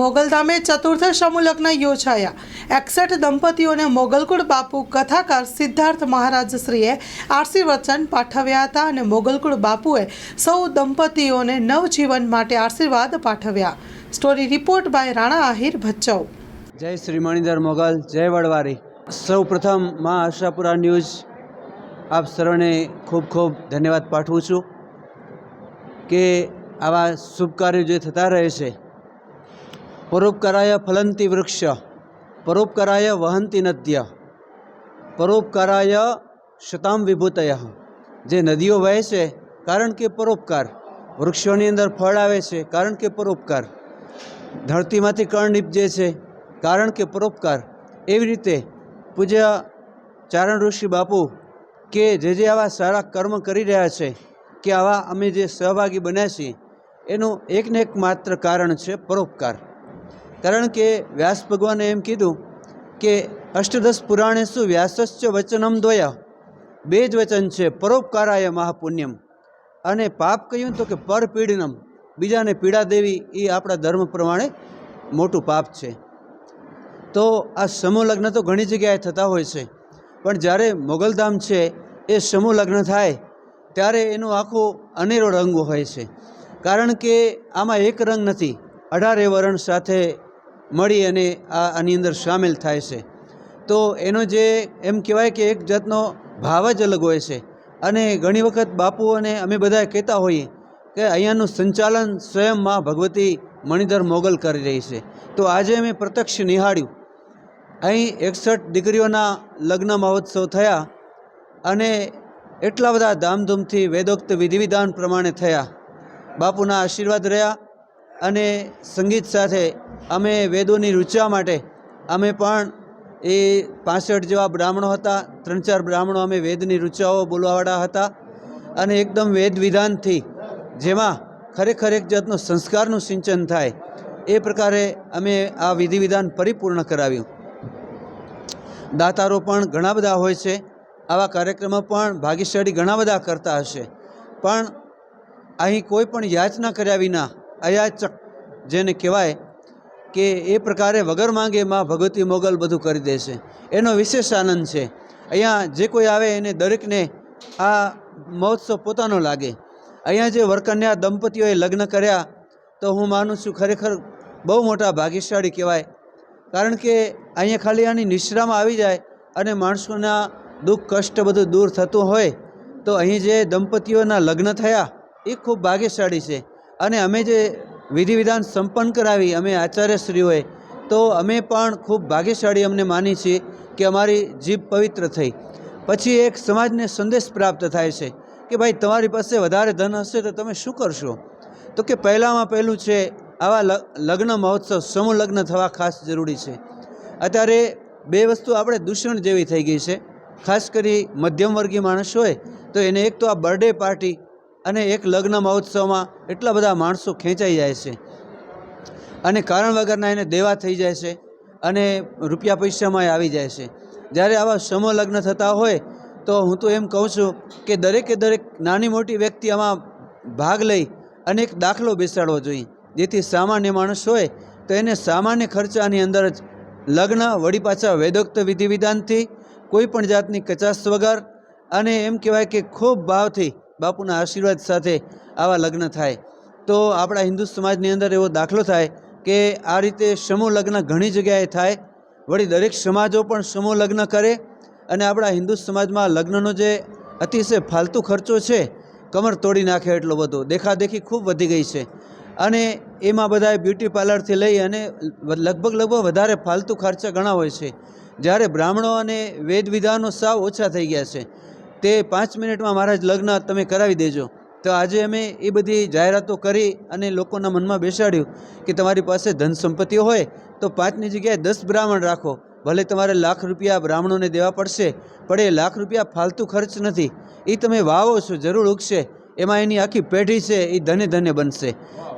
મોગલધામે ચતુર્થ સમૂહલગ્ન યોજાયા. એકસઠ દંપતીઓને મોગલકુળ બાપુ કથાકાર સિદ્ધાર્થ મહારાજશ્રીએ આશીર્વચન પાઠવ્યા હતા અને મોગલકુળ બાપુએ સૌ દંપતીઓને નવજીવન માટે આશીર્વાદ પાઠવ્યા. Story report by Rana Ahir Bhachau. જય શ્રી મણિધર મોગલ, જય વડવારી. સૌ પ્રથમ મા આશાપુરા ન્યૂઝ આપ સર્વને ખૂબ ખૂબ ધન્યવાદ પાઠવું છું કે આવા શુભ કાર્યો જે થતા રહે છે પરોપકારાય ફલંતી વૃક્ષ પરોપકારાય વહંતી નદ્ય પરોપકારાય શતામ વિભૂતય જે નદીઓ વહે છે, કારણ કે પરોપકાર, વૃક્ષોની અંદર ફળ આવે છે, કારણ કે પરોપકાર. ધરતીમાંથી કણ નીપજે છે, કારણ કે પરોપકાર. એવી રીતે પૂજ્ય ચારણ ઋષિ બાપુ કે જે જે આવા સારા કર્મ કરી રહ્યા છે, કે આવા અમે જે સહભાગી બન્યા છીએ, એનું એક ને એક માત્ર કારણ છે પરોપકાર. કારણ કે વ્યાસ ભગવાને એમ કીધું કે અષ્ટદશ પુરાણેશુ વ્યાસસ્ચ વચનમ દ્વયા? બે જ વચન છે, પરોપકારાય મહાપુણ્યમ. અને પાપ કહ્યું તો કે પરપીડનમ. બીજાને પીડા દેવી એ આપણા ધર્મ પ્રમાણે મોટું પાપ છે. તો આ સમૂહ તો ઘણી જગ્યાએ થતા હોય છે. પણ જ્યારે મોગલધામ છે, એ સમૂહ થાય, ત્યારે એનું આખો અનેરો રંગ હોય છે. કારણ કે આમાં એક રંગ નથી, અઢારે વર્ણ સાથે મળી અને આ આની અંદર સામેલ થાય છે. તો એનો જે એમ કહેવાય કે એક જાતનો ભાવ જ અલગ હોય છે. અને ઘણી વખત બાપુ અને અમે બધા કહેતા હોઈએ કે અહીંયાનું સંચાલન સ્વયં માં ભગવતી મણિધર મોગલ કરી રહી છે. તો આજે અમે પ્રત્યક્ષ નિહાળ્યું. અહીં એકસઠ દીકરીઓના લગ્ન મહોત્સવ થયા અને એટલા બધા ધામધૂમથી વેદોક્ત વિધિ વિધાન પ્રમાણે થયા. બાપુના આશીર્વાદ રહ્યા અને સંગીત સાથે અમે વેદોની રૂચવા માટે અમે પણ એ પાસઠ જેવા બ્રાહ્મણો હતા. ત્રણ ચાર બ્રાહ્મણો અમે વેદની રૂચાઓ બોલવાવાળા હતા. અને એકદમ વેદ વિધાનથી જેમાં ખરેખર એક જાતનું સંસ્કારનું સિંચન થાય, એ પ્રકારે અમે આ વિધિ વિધાન પરિપૂર્ણ કરાવ્યું. દાતારો પણ ઘણા બધા હોય છે. આવા કાર્યક્રમો પણ ભાગ્યશાળી ઘણા બધા કરતા હશે. પણ અહીં કોઈ પણ યાચના કર્યા વિના અયાચક જેને કહેવાય કે એ પ્રકારે વગર માંગે માં ભગવતી મોગલ બધું કરી દે છે એનો વિશેષ આનંદ છે. અહીંયા જે કોઈ આવે એને દરેકને આ મહોત્સવ પોતાનો લાગે. અહીંયા જે વરકન્યા દંપતીઓએ લગ્ન કર્યા, તો હું માનું છું ખરેખર બહુ મોટા ભાગ્યશાળી કહેવાય. કારણ કે અહીંયા ખાલી આની નિશ્રામાં આવી જાય અને માણસોના દુઃખ, કષ્ટ બધું દૂર થતું હોય, તો અહીં જે દંપતીઓના લગ્ન થયા, એ ખૂબ ભાગ્યશાળી છે. અને અમે જે વિધિ વિધાન સંપન્ન કરાવી અમે આચાર્યશ્રીઓએ, તો અમે પણ ખૂબ ભાગ્યશાળી અમને માની છીએ કે અમારી જીભ પવિત્ર થઈ. પછી એક સમાજને સંદેશ પ્રાપ્ત થાય છે કે ભાઈ, તમારી પાસે વધારે ધન હશે તો તમે શું કરશો? તો કે પહેલાંમાં પહેલું છે, આવા લગ્ન મહોત્સવ, સમૂહ લગ્ન થવા ખાસ જરૂરી છે. અત્યારે બે વસ્તુ આપણે દૂષણ જેવી થઈ ગઈ છે. ખાસ કરી મધ્યમ વર્ગીય માણસ હોય, તો એને એક તો આ બર્થડે પાર્ટી અને એક લગ્ન મહોત્સવમાં એટલા બધા માણસો ખેંચાઈ જાય છે. અને કારણ વગરના એને દેવા થઈ જાય છે અને રૂપિયા પૈસામાં આવી જાય છે. જ્યારે આવા સમૂહ લગ્ન થતા હોય તો હું તો એમ કહું છું કે દરેકે દરેક નાની મોટી વ્યક્તિ આમાં ભાગ લઈ અને એક દાખલો બેસાડવો જોઈએ. જેથી સામાન્ય માણસ હોય તો એને સામાન્ય ખર્ચાની અંદર જ લગ્ન, વળી પાછા વેદોક્ત વિધિ વિધાનથી, કોઈ પણ જાતની કચાશ વગર અને એમ કહેવાય કે ખૂબ ભાવથી બાપુના આશીર્વાદ સાથે આવા લગ્ન થાય. તો આપણા હિન્દુ સમાજની અંદર એવો દાખલો થાય કે આ રીતે સમૂહ લગ્ન ઘણી જગ્યાએ થાય. વળી દરેક સમાજો પણ સમૂહ લગ્ન કરે અને આપણા હિન્દુ સમાજમાં લગ્નનો જે અતિશય ફાલતુ ખર્ચો છે, કમર તોડી નાખે એટલો બધો. દેખાદેખી ખૂબ વધી ગઈ છે. અને એમાં બધાએ બ્યુટી પાર્લરથી લઈ અને લગભગ લગભગ વધારે ફાલતુ ખર્ચા ઘણા હોય છે. જ્યારે બ્રાહ્મણો અને વેદ વિધાનો સાવ ઓછા થઈ ગયા છે. તે પાંચ મિનિટમાં મહારાજ લગ્ન તમે કરાવી દેજો. તો આજે અમે એ બધી જાહેરાતો કરી અને લોકોના મનમાં બેસાડ્યું કે તમારી પાસે ધન સંપત્તિ હોય તો પાંચની જગ્યાએ દસ બ્રાહ્મણ રાખો. ભલે તમારે લાખ રૂપિયા બ્રાહ્મણોને દેવા પડશે, પણ એ લાખ રૂપિયા ફાલતુ ખર્ચ નથી. એ તમે વાવો છો, જરૂર ઉગશે. એમાં એની આખી પેઢી છે, એ ધને ધને બનશે.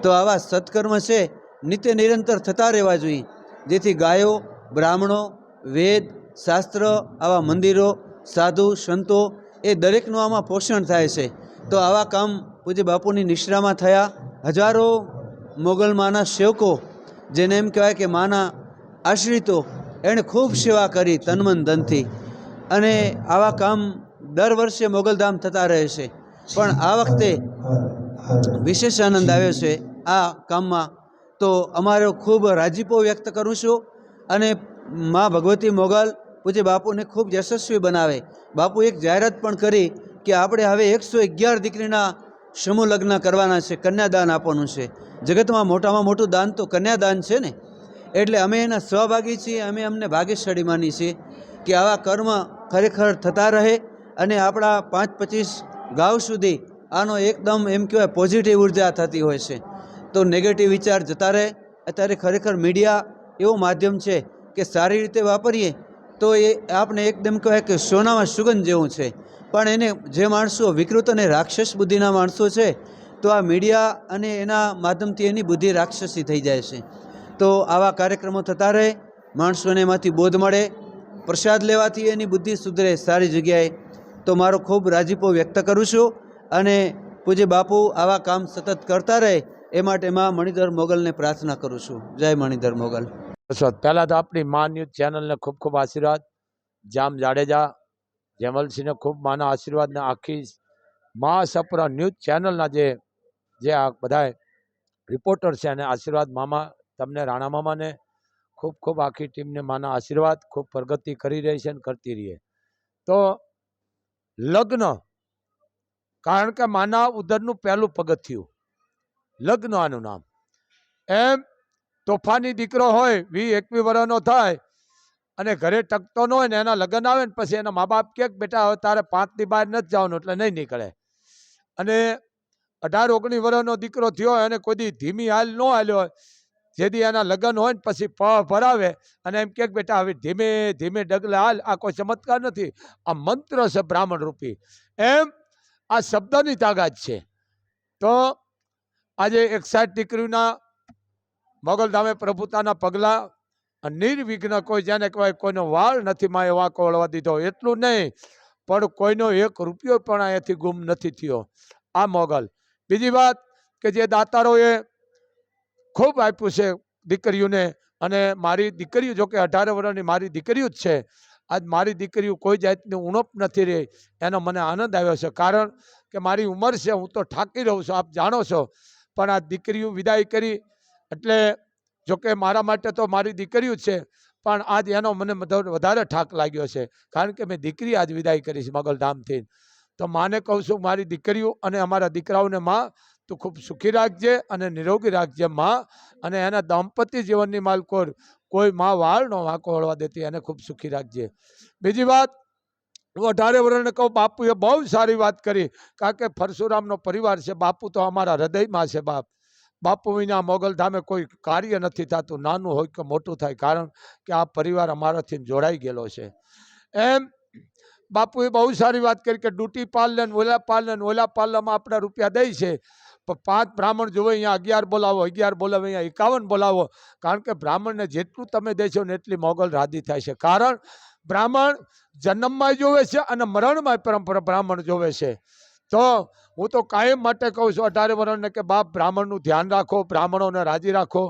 તો આવા સત્કર્મ છે, નિત્ય નિરંતર થતા રહેવા જોઈએ. જેથી ગાયો, બ્રાહ્મણો, વેદ, શાસ્ત્ર, આવા મંદિરો, સાધુ, સંતો એ દરેકનું આમાં પોષણ થાય છે. તો આવા કામ પૂજ્ય બાપુની નિશ્રામાં થયા. હજારો મોગલમાના સેવકો, જેને એમ કહેવાય કે માના આશ્રિતો, એણે ખૂબ સેવા કરી તનમન ધનથી. અને આવા કામ દર વર્ષે મોગલધામ થતા રહે છે. પણ આ વખતે વિશેષ આનંદ આવ્યો છે આ કામમાં. તો અમારો ખૂબ રાજીપો વ્યક્ત કરું છું. અને મા ભગવતી મોગલ પૂજ્ય બાપુને ખૂબ યશસ્વી બનાવે. બાપુ એક જાહેરાત પણ કરી કે આપણે હવે એકસો અગિયાર દીકરીના સમૂહ લગ્ન કરવાના છે, કન્યાદાન આપવાનું છે. જગતમાં મોટામાં મોટું દાન તો કન્યાદાન છે ને? એટલે અમે એના સહભાગી છીએ, અમે અમને ભાગ્યશાળી માની છીએ કે આવા કર્મ ખરેખર થતા રહે અને આપણા પાંચ પચીસ ગાંવ સુધી આનો એકદમ એમ કહેવાય પોઝિટિવ ઊર્જા થતી હોય છે. તો નેગેટિવ વિચાર જતા રહે. અત્યારે ખરેખર મીડિયા એવું માધ્યમ છે કે સારી રીતે વાપરીએ તો એ આપણે એકદમ કહેવાય કે સોનામાં સુગંધ જેવું છે. પણ એને જે માણસો વિકૃત અને રાક્ષસ બુદ્ધિના માણસો છે, તો આ મીડિયા અને એના માધ્યમથી એની બુદ્ધિ રાક્ષસી થઈ જાય છે. તો આવા કાર્યક્રમો થતા રહે, માણસોને એમાંથી બોધ મળે, પ્રસાદ લેવાથી એની બુદ્ધિ સુધરે સારી જગ્યાએ. તો મારો ખૂબ રાજીપો વ્યક્ત કરું છું અને પૂજ્ય બાપુ આવા કામ સતત કરતા રહે, એ માટે માં મણિધર મોગલને પ્રાર્થના કરું છું. જય મણિધર મોગલ. સ્વાદ પહેલાં તો આપણી મા ન્યૂઝ ચેનલને ખૂબ ખૂબ આશીર્વાદ. જામ જાડેજા, જેમલસિંહને ખૂબ માના આશીર્વાદને આખી મા સપરા ન્યૂઝ ચેનલના જે જે આ બધા રિપોર્ટર છે અને આશીર્વાદ મામા, તમને, રાણા મામાને ખૂબ ખૂબ આખી ટીમને માના આશીર્વાદ, ખૂબ પ્રગતિ કરી રહી છે અને કરતી રહીએ. તો લગ્ન, કારણ કે માના ઉદરનું પહેલું પગથિયું, લગ્ન આનું નામ. એમ તોફાની દીકરો હોય, વી એકવી વર્ષનો થાય અને ઘરે ટકતો ન હોય ને એના લગ્ન આવે ને પછી એના મા બાપ કે, બેટા, હવે તારે પાંચની બહાર નથી જવાનું, એટલે નહીં નીકળે. અને અઢાર, ઓગણીસ વર્ષનો દીકરો થયો હોય અને કોઈ ધીમી હાલ ન હાલ્યો હોય જેથી એના લગ્ન હોય ને પછી પ ભરાવે અને એમ કે બેટા, હવે ધીમે ધીમે ડગલે હાલ, આ કોઈ ચમત્કાર નથી. આ મંત્ર છે બ્રાહ્મણ રૂપી. એમ આ શબ્દની તાકાત છે. તો આજે એકસાઠ દીકરીના મોગલધામે પ્રભુતાના પગલાં નિર્વિઘ્ન કોઈ જેને કહેવાય કોઈનો વાળ નથી માં એવા કોળવા દીધો. એટલું નહીં, પણ કોઈનો એક રૂપિયો પણ અહીંયાથી ગુમ નથી થયો. આ મોગલ. બીજી વાત કે જે દાતારોએ ખૂબ આપ્યું છે દીકરીઓને, અને મારી દીકરીઓ જો કે અઢાર વર્ષની મારી દીકરીઓ જ છે. આજ મારી દીકરીઓ કોઈ જાતની ઉણપ નથી રહી. એનો મને આનંદ આવ્યો છે. કારણ કે મારી ઉંમર છે, હું તો થાકી રહું છું, આપ જાણો છો. પણ આ દીકરીઓ વિદાય કરી એટલે જોકે મારા માટે તો મારી દીકરીઓ છે, પણ આજ એનો મને વધારે ઠાક લાગ્યો છે. કારણ કે મેં દીકરી આજ વિદાય કરી છે મગલધામથી તો માને કહું છું, મારી દીકરીઓ અને અમારા દીકરાઓને માં, તું ખૂબ સુખી રાખજે અને નિરોગી રાખજે માં અને એના દાંપત્ય જીવનની માલકોર કોઈ માં વાળ નો વાંકો વળવા દેતી, એને ખૂબ સુખી રાખજે. બીજી વાત, હું અઢારે વર્ષને કહું, બાપુએ બહુ સારી વાત કરી. કારણ કે પરશુરામનો પરિવાર છે, બાપુ તો અમારા હૃદયમાં છે બાપ. બાપુ વિના મોગલધામે કોઈ કાર્ય નથી થતું. નાનું હોય કે મોટું થાય, કારણ કે આ પરિવાર અમારાથી જોડાઈ ગયેલો છે. એમ બાપુએ બહુ સારી વાત કરી કે ડૂટી પાલન ઓલા પાલન ઓલા પાલમાં આપણા રૂપિયા દે છે. પાંચ બ્રાહ્મણ જોવે અહીંયા અગિયાર બોલાવો અગિયાર બોલાવો, અહીંયા એકાવન બોલાવો. કારણ કે બ્રાહ્મણને જેટલું તમે દેશો ને એટલી મોગલ રાધી થાય છે. કારણ બ્રાહ્મણ જન્મમાં જોવે છે અને મરણમાં પરંપરા બ્રાહ્મણ જોવે છે. તો હું તો કાયમ માટે કહું છું અઢારે વર્ષને કે બાપ બ્રાહ્મણનું ધ્યાન રાખો, બ્રાહ્મણોને રાજી રાખો,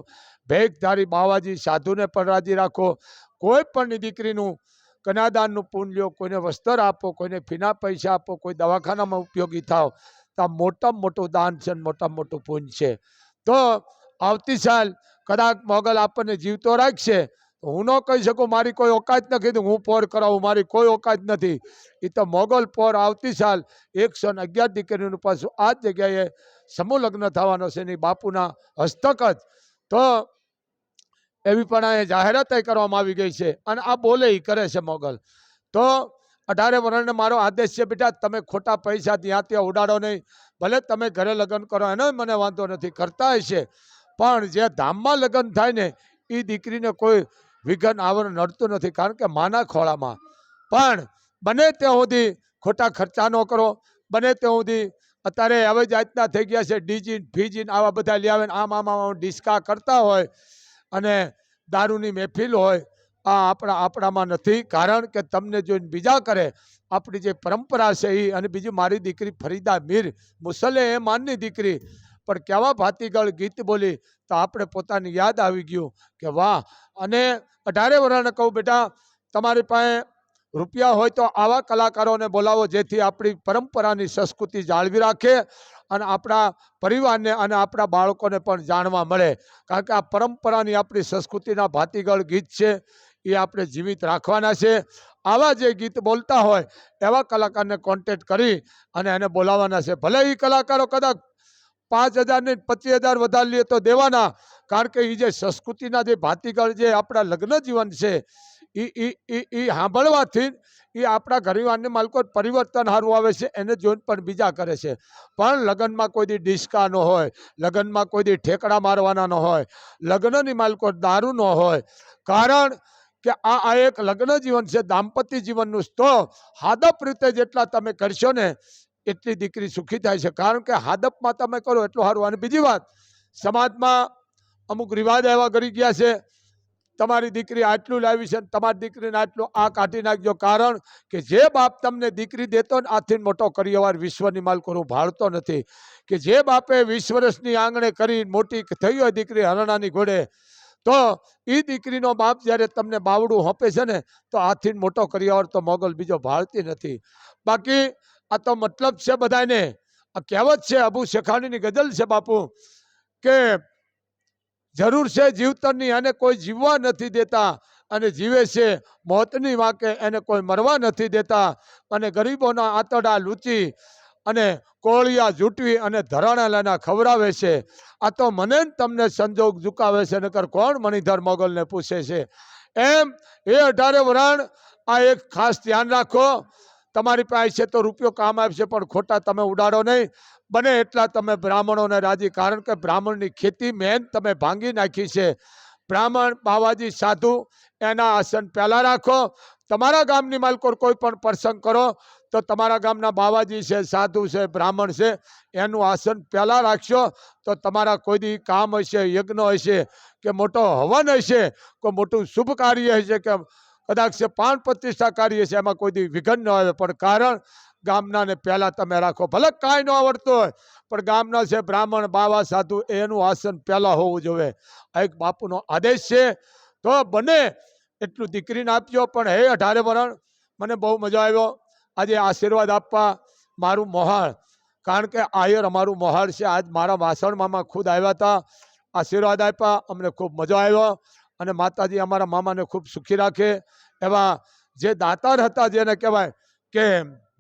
ભેગધારી બાવાજી સાધુને પણ રાજી રાખો. કોઈ પણ દીકરીનું કન્યાદાનનું પૂન લ્યો, કોઈને વસ્ત્ર આપો, કોઈને ફીના પૈસા આપો, કોઈ દવાખાનામાં ઉપયોગી થાવ, તો આ મોટામાં મોટું દાન છે અને મોટામાં મોટું પૂન છે. તો આવતી સાલ કદાચ મોગલ આપણને જીવતો રાખશે હું ન કહી શકું, મારી કોઈ ઓકાત નથી તો હું પોર કરાવું, મારી કોઈ ઓકાત નથી. એ તો મોગલ પોર આવતી સાલ એકસો ને અગિયાર દીકરીનું પાછું આ જગ્યાએ સમૂહ લગ્ન થવાનો છે એની બાપુના હસ્તક જ. તો એવી પણ અહીંયા જાહેરાત કરવામાં આવી ગઈ છે અને આ બોલે કરે છે મોગલ. તો અઢારે વર્ણને મારો આદેશ છે, બેટા, તમે ખોટા પૈસા ત્યાં ત્યાં ઉડાડો નહીં. ભલે તમે ઘરે લગ્ન કરો એનો મને વાંધો નથી કરતા હશે પણ જે ધામમાં લગ્ન થાય ને એ દીકરીને કોઈ વિઘન આવરણ નડતું નથી, કારણ કે માના ખોળામાં. પણ બને ત્યાં સુધી ખોટા ખર્ચા ન કરો. બને ત્યાં સુધી અત્યારે હવે જાતના થઈ ગયા છે ડીજીન ફીજીન આવા બધા લઈ આવે આમ આમ આમ ડિસ્કા કરતા હોય અને દારૂની મહેફિલ હોય, આ આપણા આપણામાં નથી. કારણ કે તમને જોઈને બીજા કરે, આપણી જે પરંપરા છે એ અને બીજી મારી દીકરી ફરીદા મીર મુસલે એ માનની દીકરી. પણ કેવા ભાતીગળ ગીત બોલી તો આપણે પોતાની યાદ આવી ગયું કે વાહ અને અઢારે વર્ષને કહું, બેટા, તમારી પાસે રૂપિયા હોય તો આવા કલાકારોને બોલાવો જેથી આપણી પરંપરાની સંસ્કૃતિ જાળવી રાખે અને આપણા પરિવારને અને આપણા બાળકોને પણ જાણવા મળે. કારણ કે આ પરંપરાની આપણી સંસ્કૃતિના ભાતીગળ ગીત છે, એ આપણે જીવિત રાખવાના છે. આવા જે ગીત બોલતા હોય, એવા કલાકારને કોન્ટેક્ટ કરી અને એને બોલાવવાના છે. ભલે એ કલાકારો કદાચ પાંચ હજારની પચીસ હજાર વધારે લે તો દેવાના કારણ કે એ જે સંસ્કૃતિના જે ભાતીગળ જે આપણા લગ્ન જીવન છે એ એ એ સાંભળવાથી એ આપણા ઘરવાળાને માલકો પરિવર્તન સારું આવે છે, એને જોઈને પણ બીજા કરે છે. પણ લગ્નમાં કોઈ દી ડિસ્કા ન હોય, લગ્નમાં કોઈ દી ઠેકડા મારવાના ન હોય, લગ્નની માલકો દારૂ ન હોય. કારણ કે આ આ એક લગ્ન જીવન છે, દાંપત્ય જીવનનું તો હાદપ રીતે જેટલા તમે કરશો ને, એટલી દીકરી સુખી થાય છે. કારણ કે હાદપમાં તમે કરો એટલું સારું. અને બીજી વાત, સમાજમાં અમુક રિવાજ એવા કરી ગયા છે, તમારી દીકરી આટલું લાવી છે તમારી દીકરીને આટલું આ કાઢી નાખજો. કારણ કે જે બાપ તમને દીકરી દેતો ને આથી મોટો કરિયવાર વિશ્વની માલકોનું ભાળતો નથી. કે જે બાપે વીસ વર્ષની આંગણે કરી મોટી થઈ હોય દીકરી હરણાની ઘોડે, તો એ દીકરીનો બાપ જ્યારે તમને બાવડું હોપે છે ને, તો આથી મોટો કરિયવાર તો મોગલ બીજો ભાળતી નથી. બાકી આ તો મતલબ છે બધાને આ કહેવત છે અબુ શેખાણીની ગઝલ છે બાપુ, કે જરૂર છે જીવતરની એને કોઈ જીવવા નથી દેતા. અને જીવે છે મોતની વાંકે, એને કોઈ મરવા નથી દેતા. અને ગરીબોના આંતરડા લૂંચી અને કોળિયા જૂટવી અને ધરાણા લેના ખવડાવે છે. આ તો મને તમને સંજોગ ઝુકાવે છે, નકર કોણ મણિધર મોગલને પૂછે છે? એમ, એ અઢારે વરાણ, આ એક ખાસ ધ્યાન રાખો. તમારી પાસે છે તો રૂપિયો કામ આવશે પણ ખોટા તમે ઉડાડો નહીં. બને એટલા તમે બ્રાહ્મણોને રાજી. કારણ કે બ્રાહ્મણની ખેતી મેન તમે ભાંગી નાખી છે. બ્રાહ્મણ, બાવાજી, સાધુ, એના આસન પહેલાં રાખો. તમારા ગામની માલકોર કોઈ પણ પ્રસંગ કરો, તો તમારા ગામના બાવાજી છે, સાધુ છે, બ્રાહ્મણ છે, એનું આસન પહેલાં રાખશો, તો તમારા કોઈ દી કામ હશે, યજ્ઞ હશે, કે મોટો હવન હશે, કોઈ મોટું શુભ કાર્ય હશે, કે કદાચ પાન પ્રતિષ્ઠા કાર્ય છે, એમાં કોઈ દી વિઘન ન આવે. પણ કારણ ગામનાને પહેલાં તમે રાખો. ભલે કાંઈ ન આવડતું હોય, પણ ગામના છે બ્રાહ્મણ, બાવા, સાધુ, એનું આસન પહેલાં હોવું જોઈએ. આ એક બાપુનો આદેશ છે. તો બને એટલું દીકરીને આપજો પણ હે અઢારે વરણ, મને બહુ મજા આવ્યો. આજે આશીર્વાદ આપવા મારું મોહાળ કારણ કે આયર અમારું મોહાળ છે. આજ મારા વાસણ મામા ખુદ આવ્યા હતા. આશીર્વાદ આપ્યા, અમને ખૂબ મજા આવ્યો. અને માતાજી અમારા મામાને ખૂબ સુખી રાખે. એવા જે દાતાર હતા, જેને કહેવાય, કે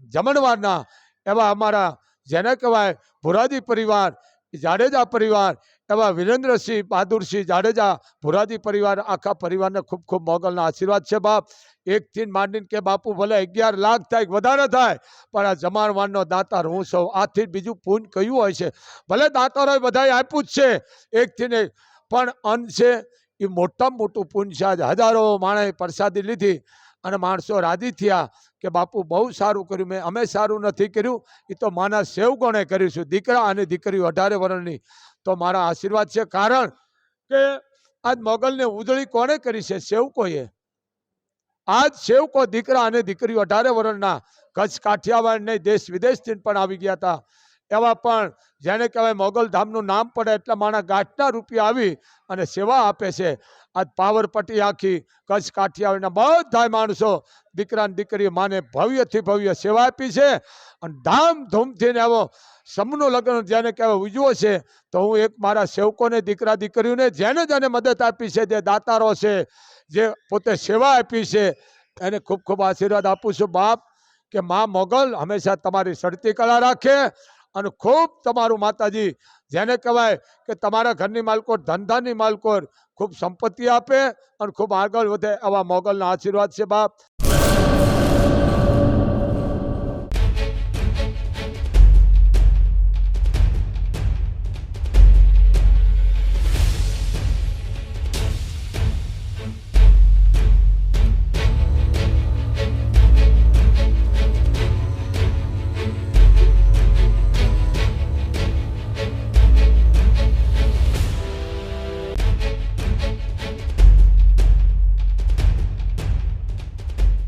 જમણવારના એવા અમારા જેને કહેવાય ભુરાદી પરિવાર, જાડેજા પરિવાર, એવા વિરેન્દ્રસિંહ બહાદુરસિંહ જાડેજા ભુરાદી પરિવાર, આખા પરિવારને ખૂબ ખૂબ મોગલના આશીર્વાદ છે બાપ. એકથી માંડીને કે બાપુ ભલે અગિયાર લાખ થાય વધારે થાય, પણ આ જમાણવારનો દાતાર હું સૌ આથી બીજું પૂન કયું હોય છે? ભલે દાતારોએ બધાએ આપ્યું જ છે, એકથી ને પણ અન્ન છે એ મોટામાં મોટું પૂન છે. આજે હજારો માણસે પ્રસાદી લીધી. અને માણસો રાજી થયા કે બાપુ બહુ સારું કર્યું, મેં અમે સારું નથી કર્યું એ તો માના સેવકોણે છે, દીકરા અને દીકરીઓ અઢારે વર્ષની તો મારા આશીર્વાદ છે કારણ કે આજ મોગલને ઉજળી કોણે કરી છે? સેવકોએ. આજ સેવકો દીકરા અને દીકરીઓ અઢારે વર્ષના કચ્છ કાઠિયાવાડ નહીં, દેશ વિદેશથી પણ આવી ગયા હતા. એવા પણ જેને કહેવાય મોગલ ધામનું નામ પડે એટલે માણા ગાંઠના રૂપિયા આવી અને સેવા આપે છે. આજ પાવરપટ્ટી આખી કચ્છ કાઠિયાવાડના બધા માણસો દીકરા દીકરી માને ભવ્યથી ભવ્ય સેવા આપી છે. અને ધામધૂમથી ને એવો સમૂહનું લગ્ન જેને કહેવાય ઉજવો છે, તો હું એક મારા સેવકોને, દીકરા દીકરીઓને જેને જેને મદદ આપી છે, જે દાતારો છે, જે પોતે સેવા આપી છે, એને ખૂબ ખૂબ આશીર્વાદ આપું છું બાપ, કે મા મોગલ હંમેશા તમારી સડતી કળા રાખે અને ખૂબ તમારું માતાજી, જેને કહેવાય કે તમારા ઘરની માલકોર ધંધાની માલકોર ખૂબ સંપત્તિ આપે અને ખૂબ આગળ વધે આવા મોગલના આશીર્વાદ છે બાપ.